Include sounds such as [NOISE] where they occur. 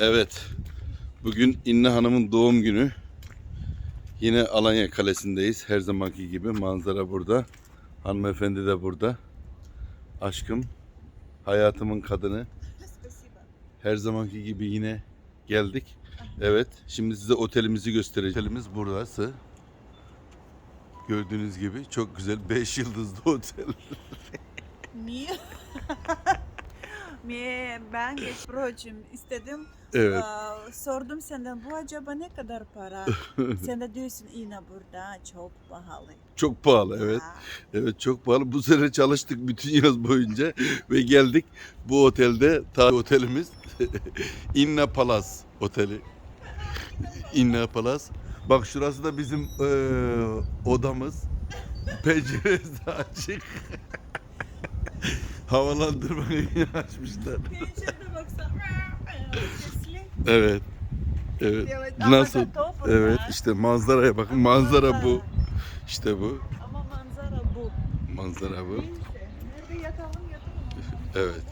Evet. Bugün İnne Hanım'ın doğum günü. Yine Alanya Kalesi'ndeyiz. Her zamanki gibi manzara burada. Hanımefendi de burada. Aşkım, hayatımın kadını. Her zamanki gibi yine geldik. Evet, şimdi size otelimizi göstereceğim. Otelimiz burası. Gördüğünüz gibi çok güzel 5 yıldızlı otel. Niye? Ben geç projüm istedim. Evet. Aa, sordum senden bu acaba ne kadar para? [LAUGHS] Sen de diyorsun yine burada çok pahalı. Çok pahalı evet. Evet çok pahalı. Bu sene çalıştık bütün [LAUGHS] yaz boyunca ve geldik. Bu otelde ta otelimiz [LAUGHS] Inna Palace oteli. Inna Palace. Bak şurası da bizim eee, odamız. Penceresi de açık. Havalandırmayı açmışlar. Pencerede baksana. Sesli. Evet. Evet. Evet, Nasıl? ama da top Evet işte manzaraya bakın. Manzara bu. İşte bu. Ama manzara bu. Manzara bu. Neyse. Nerede yatalım yatalım. Evet.